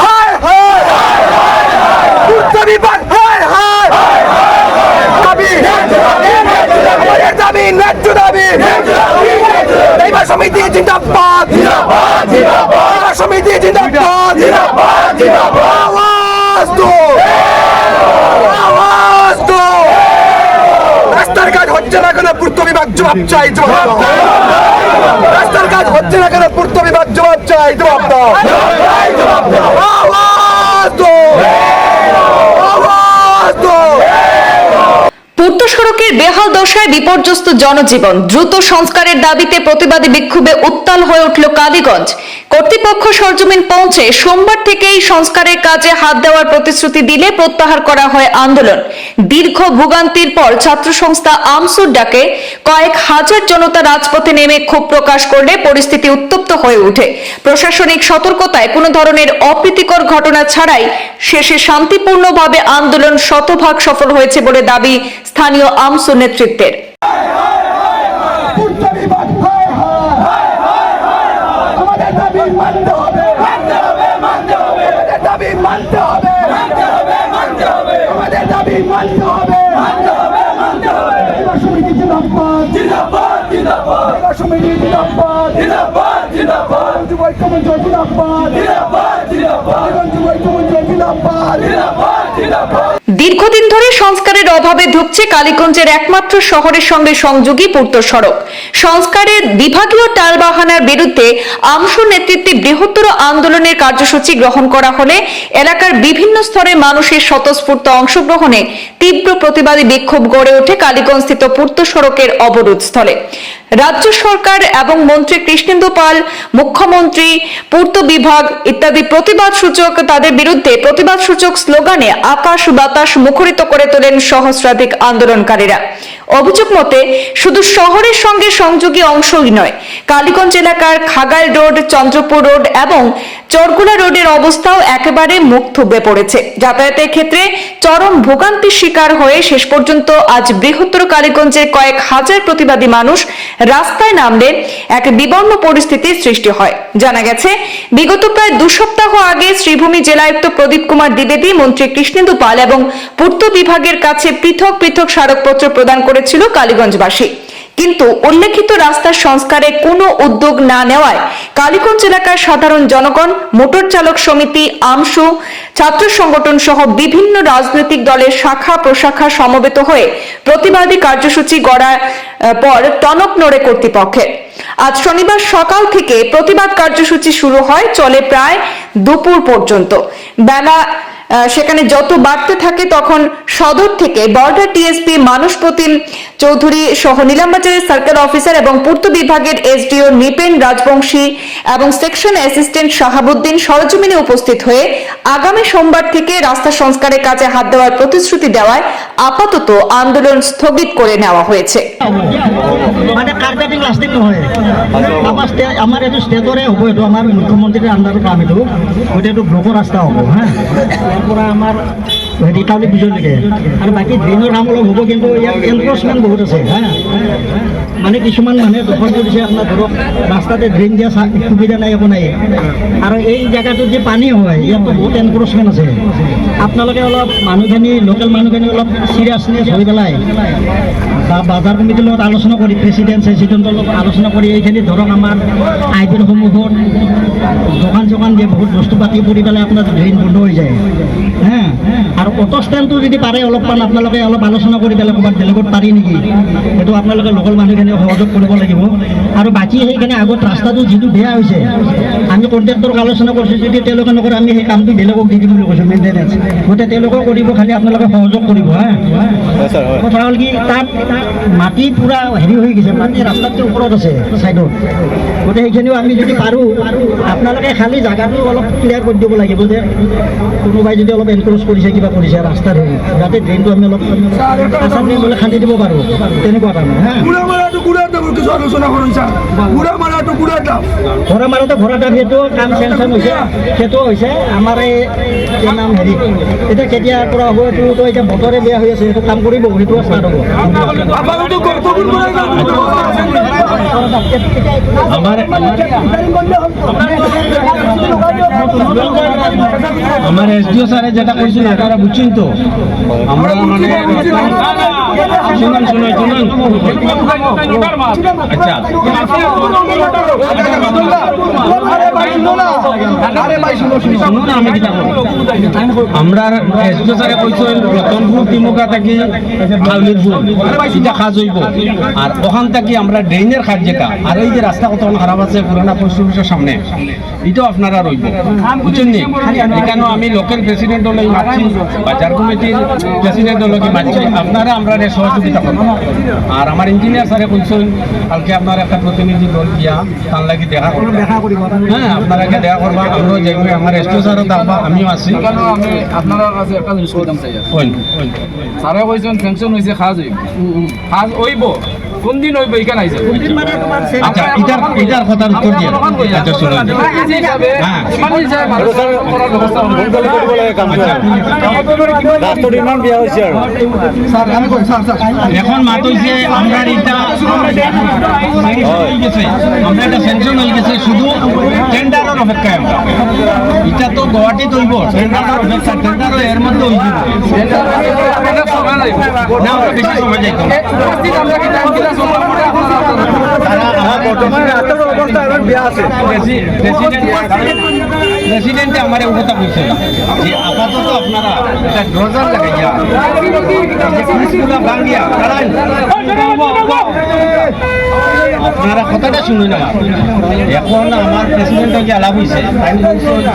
হায় হায় হায় হায় হচ্ছে না কেন পূর্ত বিভাগ জবাব চাই জবাব রাস্তার কাজ হচ্ছে না কেন পূর্ত বিভাগ জবাব চাই জবাব দাও আওয়াজ দো আওয়াজ দো পূর্ত সড়কের বেহাল দশায় বিপর্যস্ত জনজীবন। দ্রুত সংস্কারের দাবিতে প্রতিবাদী বিক্ষোভে উত্তাল হয়ে উঠল কালীগঞ্জ। কর্তৃপক্ষ সরজমিন পৌঁছে সোমবার থেকেই সংস্কারের কাজে হাত দেওয়ার প্রতিশ্রুতি দিলে প্রত্যাহার করা হয় আন্দোলন। দীর্ঘ ভোগান্তির পর ছাত্র সংস্থা আমসুর ডাকে কয়েক হাজার জনতা রাজপথে নেমে ক্ষোভ প্রকাশ করলে পরিস্থিতি উত্তপ্ত হয়ে ওঠে। প্রশাসনিক সতর্কতায় কোনো ধরনের অপ্রীতিকর ঘটনা ছাড়াই শেষে শান্তিপূর্ণভাবে আন্দোলন শতভাগ সফল হয়েছে বলে দাবি স্থানীয় আমসু নেতৃত্বের। দীর্ঘদিন ধরে সংস্কারের অভাবে ধুকছে কালীগঞ্জের একমাত্র শহরের সঙ্গে সংযোগী পূর্ত সড়ক। সংস্কারের বিভাগীয় টালবাহানার বিরুদ্ধে আমসুর নেতৃত্বে বৃহত্তর আন্দোলনের কার্যসূচি গ্রহণ করা হলে এলাকার বিভিন্ন স্তরে মানুষের স্বতঃস্ফূর্ত অংশগ্রহণে তীব্র প্রতিবাদী বিক্ষোভ গড়ে ওঠে কালীগঞ্জ স্থিত পূর্ত সড়কের অবরোধ স্থলে রাজ্য সরকার এবং মন্ত্রী কৃষ্ণেন্দু পাল, মুখ্যমন্ত্রী, পূর্ত বিভাগ ইত্যাদি প্রতিবাদ সূচক তাদের বিরুদ্ধে প্রতিবাদ সূচক স্লোগানে আকাশ বাতাস মুখরিত করে তোলেন সহস্রাধিক আন্দোলনকারীরা। অভিযোগ মতে, শুধু শহরের সঙ্গে সংযোগী অংশই নয়, কালীগঞ্জ এলাকার খাগাল রোড, চন্দ্রপুর রোড এবং চরগুলা রোডের অবস্থাও একেবারে মুখ থুবড়ে পড়েছে। যাতায়াতের ক্ষেত্রে চরম ভোগান্তির শিকার হয়ে শেষ পর্যন্ত আজ বৃহত্তর কালীগঞ্জের কয়েক হাজার প্রতিবাদী মানুষ রাস্তায় নামলে এক বিবর্ণ পরিস্থিতির সৃষ্টি হয়। জানা গেছে, বিগত প্রায় দু সপ্তাহ আগে শ্রীভূমি জেলায়ুক্ত প্রদীপ কুমার দ্বিবেদী, মন্ত্রী কৃষ্ণেন্দু পাল এবং পূর্ত বিভাগের কাছে পৃথক পৃথক স্মারকপত্র প্রদান করেছিল কালীগঞ্জবাসী। কিন্তু উল্লেখিত রাস্তার সংস্কারে কোনো উদ্যোগ না নেওয়ায় কালীগঞ্জ এলাকার সাধারণ জনগণ, মোটর চালক সমিতি, আমসু, ছাত্র সংগঠন সহ বিভিন্ন রাজনৈতিক দলের শাখা প্রশাখা সমবেত হয়ে প্রতিবাদী কার্যসূচি গড়ার পর টনক নড়ে কর্তৃপক্ষের। আজ শনিবার সকাল থেকে প্রতিবাদ কার্যসূচি শুরু হয়, চলে প্রায় দুপুর পর্যন্ত। বেলা সেখানে যত বাড়তে থাকে তখন সদর থেকে বর্ডার টিএসপি মানুষ প্রতিম চৌধুরী সহ নিলামবাজারের সার্কেল অফিসার এবং পূর্ত বিভাগের এসডিও নিপেন রাজবংশী এবং সেকশন অ্যাসিস্ট্যান্ট শাহাবুদ্দিন সরজমিনে উপস্থিত হয়ে আগামী সোমবার থেকে রাস্তা সংস্কারের কাজে হাত দেওয়ার প্রতিশ্রুতি দেওয়ায় আপাতত আন্দোলন স্থগিত করে নেওয়া হয়েছে। মানে আমাৰ এইটো ষ্টেটৰে হ'ব, এইটো আমাৰ মুখ্যমন্ত্ৰীৰ আণ্ডাৰৰ কাম এইটো। গতিকে এইটো ব্লকৰ ৰাস্তা হ'ব, হা? ইয়াৰ পৰা টাউনি ব্ৰিজলৈকে আৰু বাকী ড্ৰেইনৰ কাম অলপ হ'ব, কিন্তু ইয়াত এনক্ৰচমেণ্ট বহুত আছে, হা? মানে কিছুমান মানুহে দখল কৰিছে আপোনাৰ ধৰক, ৰাস্তাতে ড্ৰেইন দিয়া সুবিধা নাই, একো নাই। আৰু এই জেগাটোত যে পানী হয় ইয়াতো বহুত এনক্ৰচমেণ্ট আছে। আপোনালোকে অলপ মানুহখিনি লোকেল মানুহখিনি অলপ চিৰিয়াছনেছ হৈ পেলাই বা বজাৰ কমিটিৰ লগত আলোচনা কৰি প্ৰেচিডেণ্ট চেচিডেণ্টৰ লগত আলোচনা কৰি এইখিনি ধৰক আমাৰ আই পিনসমূহত দোকান চোকান দিয়ে, বহুত বস্তু পাতি পৰি পেলাই আপোনাৰ ড্ৰেইন বন্ধ হৈ যায়, হা? আৰু অটো ষ্টেণ্ডটো যদি পাৰে অলপমান আপোনালোকে অলপ আলোচনা কৰি পেলাই ক'ৰবাত বেলেগত পাৰি নেকি? সেইটো আপোনালোকে লোকেল মানুহখিনিয়ে সহযোগ কৰিব লাগিব। আৰু বাকী সেইখিনি আগত ৰাস্তাটো যিটো বেয়া হৈছে আমি কণ্ট্ৰেক্টৰক আলোচনা কৰিছোঁ যদি তেওঁলোকে নকৰে আমি সেই কামটো বেলেগক দি দিম বুলি কৈছোঁ মেইনটেনেঞ্চ গতিকে তেওঁলোকেও কৰিব খালি আপোনালোকে সহযোগ কৰিব হা? কথা হ'ল কি তাত মাটি পূৰা হেৰি হৈ গৈছে মাটি ৰাস্তাতকৈ ওপৰত আছে ছাইডত। গতিকে সেইখিনিও আমি যদি পাৰোঁ আপোনালোকে খালি জাগাটো অলপ ক্লিয়াৰ কৰি দিব লাগিব যে কোনোবাই যদি অলপ এনক্ৰ'চ কৰিছে কিবা কৰিছে ৰাস্তাৰ হেৰি যাতে ড্ৰেইনটো আমি অলপ ড্ৰেইন হ'লে খান্দি দিব পাৰোঁ। তেনেকুৱা তাৰমানে হা? বুড়া মারাটো বুড়ার দাম সেইটো কাম চেংচন হৈছে সেইটো হৈছে আমাৰ এই নাম হেৰি। এতিয়া কেতিয়াৰ পৰা হ'ব এইটোতো এতিয়া বতৰে বেয়া হৈ আছে সেইটো কাম কৰিব সেইটো ষ্টাৰ্ট হ'ব। করে আমার আমার এসডিও স্যারে যেটা কইছিল আপনারা আমরা মানে শুনুন আচ্ছা হইব আর ওখান থেকে আমরা ড্রেনের কাজ যেটা আর এই যে রাস্তা কত খারাপ আছে পুরানা পোস্ট অফিসের সামনে এটাও আপনারা রইব বুঝছেন নি আমি লোকাল প্রেসিডেন্ট হলে বাজার কমিটির প্রেসিডেন্ট হলে আপনারা আমরা সহযোগিতা করব আর আমার ইঞ্জিনিয়ার স্যারে কইছেন কালকে আপনার একটা প্রতিনিধি দল গিয়া তার লাগি দেখা করব। দেখা কৰিব হ্যাঁ আপনারা দেখা করবা। আমরাও যাইব আমার এসডিও স্যারও থাকবা আমিও আছি। আমি আপনার কাছে একটা জিনিস ওই স্যারে কইছেন ফেংশন হয়েছে খাজ হইব। খাজ হইব। কোন দিন হইব এখানে আইছে মানে আচ্ছা এটার এটার কথার উত্তর দিয়ে আচ্ছা শুনুন হ্যাঁ। ইমার্জেন্সি হিসাবে মানুষ করার ব্যবস্থা করব। স্যার আমি কই স্যার স্যার এখন মাত হইছে আমরা এটা হয়ে গেছে আমরা এটা সেনশন হয়ে গেছে শুধু টেন্ডারের অপেক্ষায় আমরা এটা তো গুয়াহাটি তৈব টেন্ডারের অপেক্ষা টেন্ডারও এর মধ্যে হয়ে যাবে। না আমরা বেশি সময় যাইতাম না। এই উপস্থিত আমরা কি টাইম দিলে সময় মতো আপনারা আপনারা- বর্তমানে রাস্তার অবস্থা এখন বেয়া আছে প্রেসিডেন্টে আমার এই কথা কইছে যে আপাতত আপনারা একটা ড্রজার লাগাইয়া এই আপনারা কথাটা শুনুন আমার এখন আমার প্রেসিডেন্ট যে আলাপ হয়েছে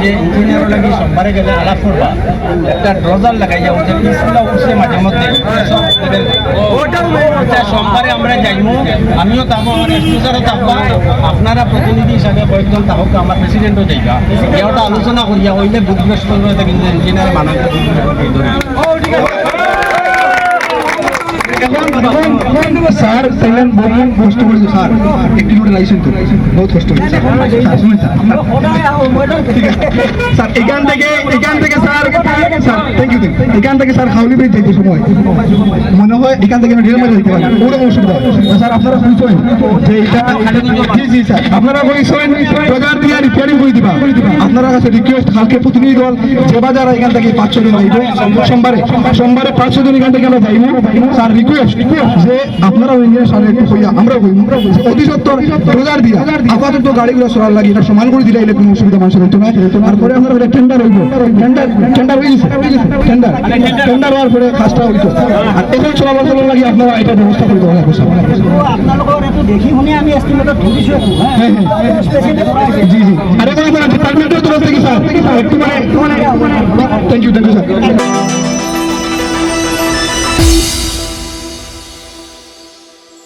যে ইঞ্জিনিয়ার লাগে, সোমবারে গেলে আলাপ করবা। একটা ড্রজার লাগাইয়া ওই যে পিসগুলা উঠছে মাঝে মধ্যে সোমবারে আমরা যাইমু, আমিও তাবো আমার এসপিসারও থাকবা আপনারা প্রতিনিধি হিসাবে কয়েকজন তাহক আমার প্রেসিডেন্টও যাইবা। এটা আলোচনা করিয়া হইলে বুধ বৃহস্পতিবার কিন্তু ইঞ্জিনিয়ার মানুষ স্যার সেলেন বহুত কষ্ট করেছে স্যার। একটি লোড লাইসেন্স তো বহুত কষ্ট করেছে স্যার। শুনুন স্যার। আছে এখান থেকে এখান থেকে স্যার স্যার থ্যাংক ইউ এখান থেকে স্যার হাউলি ব্রিজ যেতে সময়। মনে হয় এখান থেকে রেল যেতে অসুবিধা হয়। স্যার আপনারা বুঝছেন যে এটা জি জি স্যার। আপনারা বলছেন প্রচার দিয়ে রিপেয়ারিং করে দিবা। আপনারা কাছে রিকোয়েস্ট কালকে প্রতিনিধি দল যে বাজার এখান থেকে পাঁচ ছজন যাইব। সোমবারে সোমবারে পাঁচ ছজন এখান থেকে আমরা যাইব। স্যার রিকোয়েস্ট যে আপনারা ইঞ্জিনিয়ার স্যার একটু কইয়া আমরা কই অতি সত্তর প্রচার দিয়া আপাতত গাড়িগুলো সরার লাগে এটা সমান করে দিলে কোনো অসুবিধা মানুষের হতো না। তারপরে আমরা এটা টেন্ডার হইব। টেন্ডার টেন্ডার হয়ে গেছে। টেন্ডার টেন্ডার হওয়ার পরে কাজটা হইতো। আর এখন চলাবার চলার লাগে আপনারা এটা ব্যবস্থা করে দেওয়া লাগবে দেখি শুনি আমি ধৰিছোঁ হ্যাঁ? হ্যাঁ জি জি। আরে ডিপার্টমেন্টের তরফ থেকে স্যার একটু মানে thank you thank you sir